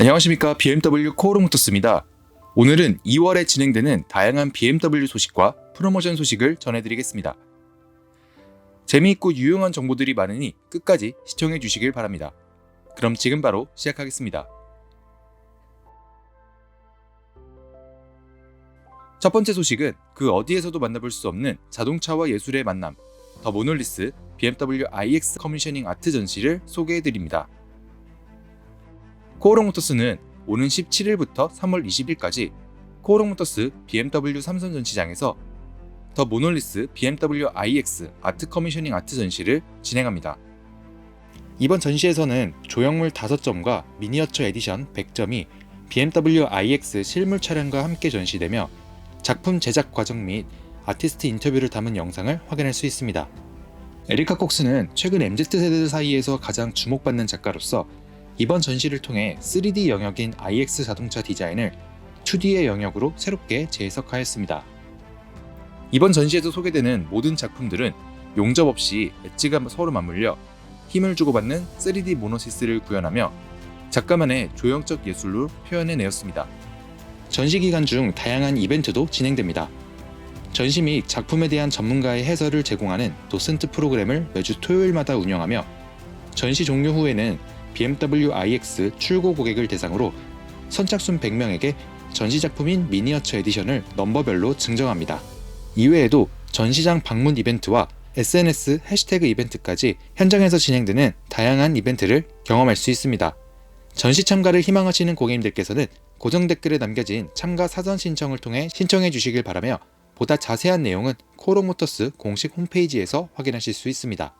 안녕하십니까 BMW 코오롱모터스입니다. 오늘은 2월에 진행되는 다양한 BMW 소식과 프로모션 소식을 전해드리겠습니다. 재미있고 유용한 정보들이 많으니 끝까지 시청해 주시길 바랍니다. 그럼 지금 바로 시작하겠습니다. 첫 번째 소식은 그 어디에서도 만나볼 수 없는 자동차와 예술의 만남, 더 모놀리스 BMW iX 커미셔닝 아트 전시를 소개해 드립니다. 코오롱모터스는 오는 17일부터 3월 20일까지 코오롱모터스 BMW 삼선 전시장에서 더 모놀리스 BMW iX 아트 커미셔닝 아트 전시를 진행합니다. 이번 전시에서는 조형물 5점과 미니어처 에디션 100점이 BMW iX 실물 차량과 함께 전시되며 작품 제작 과정 및 아티스트 인터뷰를 담은 영상을 확인할 수 있습니다. 에리카 콕스는 최근 MZ세대들 사이에서 가장 주목받는 작가로서 이번 전시를 통해 3D 영역인 iX 자동차 디자인을 2D의 영역으로 새롭게 재해석하였습니다. 이번 전시에서 소개되는 모든 작품들은 용접 없이 엣지가 서로 맞물려 힘을 주고받는 3D 모노시스를 구현하며 작가만의 조형적 예술로 표현해내었습니다. 전시 기간 중 다양한 이벤트도 진행됩니다. 전시 및 작품에 대한 전문가의 해설을 제공하는 도슨트 프로그램을 매주 토요일마다 운영하며 전시 종료 후에는 BMW iX 출고 고객을 대상으로 선착순 100명에게 전시 작품인 미니어처 에디션을 넘버별로 증정합니다. 이외에도 전시장 방문 이벤트와 SNS 해시태그 이벤트까지 현장에서 진행되는 다양한 이벤트를 경험할 수 있습니다. 전시 참가를 희망하시는 고객님들께서는 고정 댓글에 남겨진 참가 사전 신청을 통해 신청해 주시길 바라며 보다 자세한 내용은 코로모터스 공식 홈페이지에서 확인하실 수 있습니다.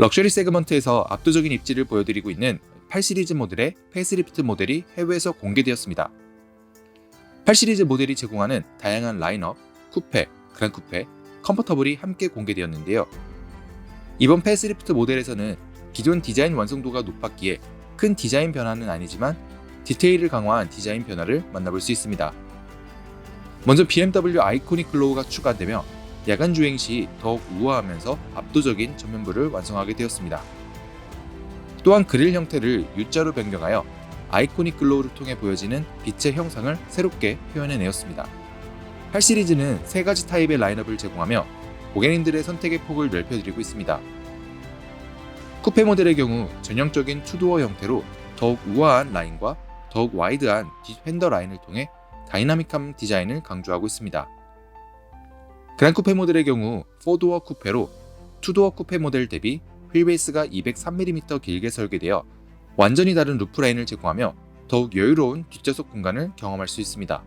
럭셔리 세그먼트에서 압도적인 입지를 보여드리고 있는 8 시리즈 모델의 페이스리프트 모델이 해외에서 공개되었습니다. 8 시리즈 모델이 제공하는 다양한 라인업, 쿠페, 그란 쿠페, 컴포터블이 함께 공개되었는데요. 이번 페이스리프트 모델에서는 기존 디자인 완성도가 높았기에 큰 디자인 변화는 아니지만 디테일을 강화한 디자인 변화를 만나볼 수 있습니다. 먼저 BMW 아이코닉 글로우가 추가되며 야간 주행 시 더욱 우아하면서 압도적인 전면부를 완성하게 되었습니다. 또한 그릴 형태를 U자로 변경하여 아이코닉 글로우를 통해 보여지는 빛의 형상을 새롭게 표현해내었습니다. 8 시리즈는 세 가지 타입의 라인업을 제공하며 고객님들의 선택의 폭을 넓혀드리고 있습니다. 쿠페 모델의 경우 전형적인 투도어 형태로 더욱 우아한 라인과 더욱 와이드한 뒷핸더 라인을 통해 다이나믹한 디자인을 강조하고 있습니다. 그란 쿠페 모델의 경우 4도어 쿠페로 2도어 쿠페 모델 대비 휠베이스가 203mm 길게 설계되어 완전히 다른 루프 라인을 제공하며 더욱 여유로운 뒷좌석 공간을 경험할 수 있습니다.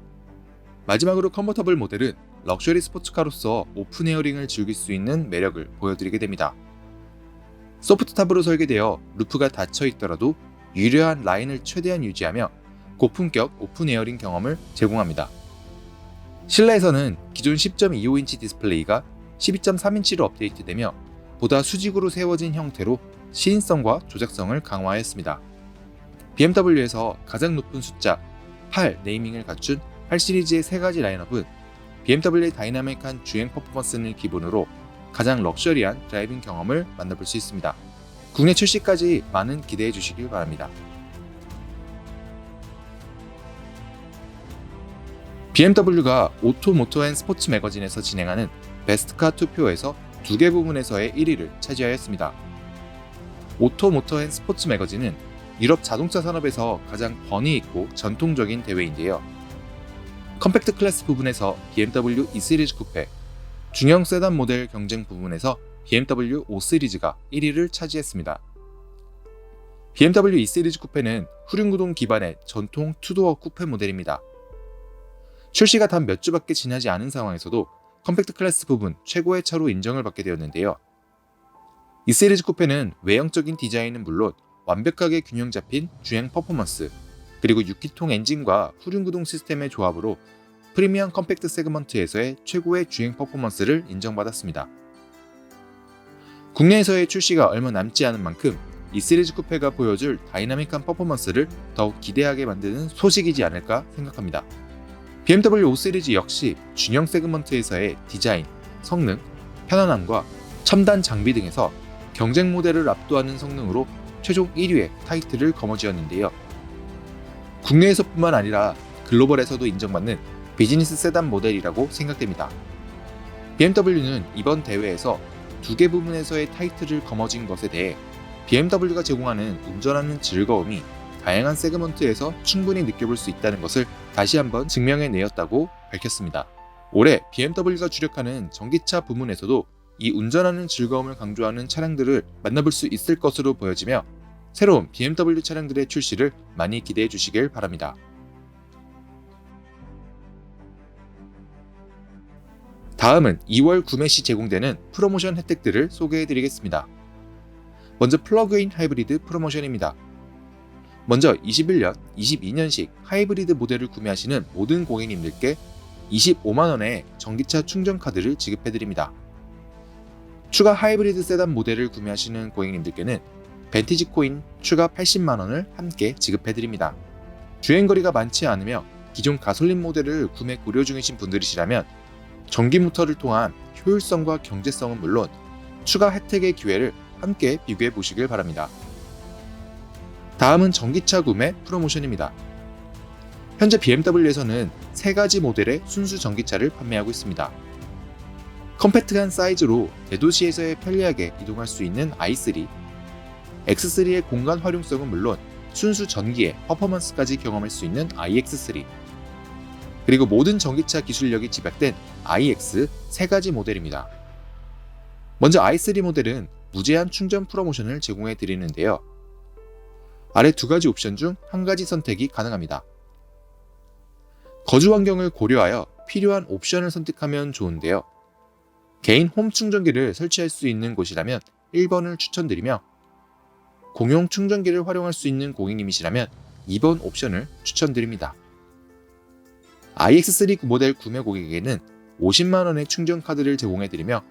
마지막으로 컨버터블 모델은 럭셔리 스포츠카로서 오픈 에어링을 즐길 수 있는 매력을 보여드리게 됩니다. 소프트 탑으로 설계되어 루프가 닫혀 있더라도 유려한 라인을 최대한 유지하며 고품격 오픈 에어링 경험을 제공합니다. 실내에서는 기존 10.25인치 디스플레이가 12.3인치로 업데이트되며 보다 수직으로 세워진 형태로 시인성과 조작성을 강화했습니다. BMW에서 가장 높은 숫자 8 네이밍을 갖춘 8 시리즈의 세 가지 라인업은 BMW의 다이나믹한 주행 퍼포먼스를 기본으로 가장 럭셔리한 드라이빙 경험을 만나볼 수 있습니다. 국내 출시까지 많은 기대해 주시길 바랍니다. BMW가 오토 모터 앤 스포츠 매거진에서 진행하는 베스트카 투표에서 두 개 부문에서의 1위를 차지하였습니다. 오토 모터 앤 스포츠 매거진은 유럽 자동차 산업에서 가장 권위 있고 전통적인 대회인데요. 컴팩트 클래스 부분에서 BMW E 시리즈 쿠페, 중형 세단 모델 경쟁 부분에서 BMW 5 시리즈가 1위를 차지했습니다. BMW E 시리즈 쿠페는 후륜구동 기반의 전통 투도어 쿠페 모델입니다. 출시가 단 몇 주밖에 지나지 않은 상황에서도 컴팩트 클래스 부분 최고의 차로 인정을 받게 되었는데요. 이 시리즈 쿠페는 외형적인 디자인은 물론 완벽하게 균형 잡힌 주행 퍼포먼스, 그리고 6기통 엔진과 후륜구동 시스템의 조합으로 프리미엄 컴팩트 세그먼트에서의 최고의 주행 퍼포먼스를 인정받았습니다. 국내에서의 출시가 얼마 남지 않은 만큼 이 시리즈 쿠페가 보여줄 다이나믹한 퍼포먼스를 더욱 기대하게 만드는 소식이지 않을까 생각합니다. BMW 5 시리즈 역시 중형 세그먼트에서의 디자인, 성능, 편안함과 첨단 장비 등에서 경쟁 모델을 압도하는 성능으로 최종 1위의 타이틀을 거머쥐었는데요. 국내에서뿐만 아니라 글로벌에서도 인정받는 비즈니스 세단 모델이라고 생각됩니다. BMW는 이번 대회에서 두 개 부문에서의 타이틀을 거머쥔 것에 대해 BMW가 제공하는 운전하는 즐거움이 다양한 세그먼트에서 충분히 느껴볼 수 있다는 것을 다시 한번 증명해내었다고 밝혔습니다. 올해 BMW가 주력하는 전기차 부문에서도 이 운전하는 즐거움을 강조하는 차량들을 만나볼 수 있을 것으로 보여지며 새로운 BMW 차량들의 출시를 많이 기대해 주시길 바랍니다. 다음은 2월 구매 시 제공되는 프로모션 혜택들을 소개해 드리겠습니다. 먼저 플러그인 하이브리드 프로모션입니다. 먼저 21년, 22년식 하이브리드 모델을 구매하시는 모든 고객님들께 25만원의 전기차 충전 카드를 지급해 드립니다. 추가 하이브리드 세단 모델을 구매하시는 고객님들께는 벤티지 코인 추가 80만원을 함께 지급해 드립니다. 주행거리가 많지 않으며 기존 가솔린 모델을 구매 고려 중이신 분들이시라면 전기 모터를 통한 효율성과 경제성은 물론 추가 혜택의 기회를 함께 비교해 보시길 바랍니다. 다음은 전기차 구매 프로모션입니다. 현재 BMW에서는 세 가지 모델의 순수 전기차를 판매하고 있습니다. 컴팩트한 사이즈로 대도시에서의 편리하게 이동할 수 있는 i3, X3의 공간 활용성은 물론 순수 전기의 퍼포먼스까지 경험할 수 있는 iX3, 그리고 모든 전기차 기술력이 집약된 iX 세 가지 모델입니다. 먼저 i3 모델은 무제한 충전 프로모션을 제공해 드리는데요. 아래 두 가지 옵션 중 한 가지 선택이 가능합니다. 거주 환경을 고려하여 필요한 옵션을 선택하면 좋은데요. 개인 홈 충전기를 설치할 수 있는 곳이라면 1번을 추천드리며 공용 충전기를 활용할 수 있는 고객님이시라면 2번 옵션을 추천드립니다. iX3 모델 구매 고객에게는 50만원의 충전 카드를 제공해드리며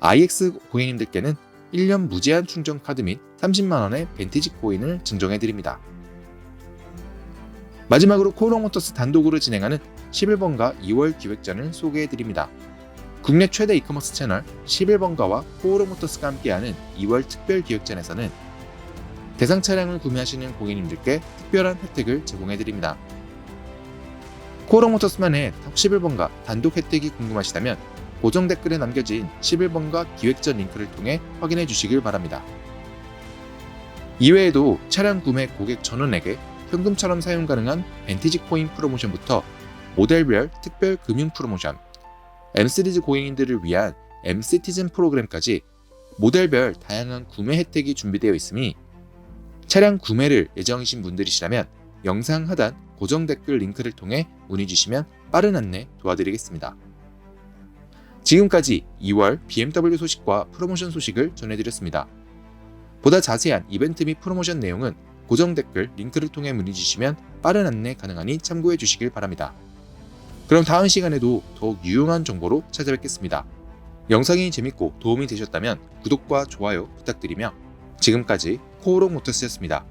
iX 고객님들께는 1년 무제한 충전 카드 및 30만원의 벤티지 코인을 증정해드립니다. 마지막으로 코오롱모터스 단독으로 진행하는 11번가 2월 기획전을 소개해드립니다. 국내 최대 이커머스 채널 11번가와 코오롱모터스가 함께하는 2월 특별 기획전에서는 대상 차량을 구매하시는 고객님들께 특별한 혜택을 제공해드립니다. 코오롱모터스만의 11번가 단독 혜택이 궁금하시다면 고정 댓글에 남겨진 11번가 기획전 링크를 통해 확인해 주시길 바랍니다. 이외에도 차량 구매 고객 전원에게 현금처럼 사용 가능한 벤티지 코인 프로모션부터 모델별 특별 금융 프로모션, M 시리즈 고객님들을 위한 M 시티즌 프로그램까지 모델별 다양한 구매 혜택이 준비되어 있으니 차량 구매를 예정이신 분들이시라면 영상 하단 고정 댓글 링크를 통해 문의 주시면 빠른 안내 도와드리겠습니다. 지금까지 2월 BMW 소식과 프로모션 소식을 전해드렸습니다. 보다 자세한 이벤트 및 프로모션 내용은 고정 댓글 링크를 통해 문의 주시면 빠른 안내 가능하니 참고해 주시길 바랍니다. 그럼 다음 시간에도 더욱 유용한 정보로 찾아뵙겠습니다. 영상이 재밌고 도움이 되셨다면 구독과 좋아요 부탁드리며 지금까지 코오롱 모터스였습니다.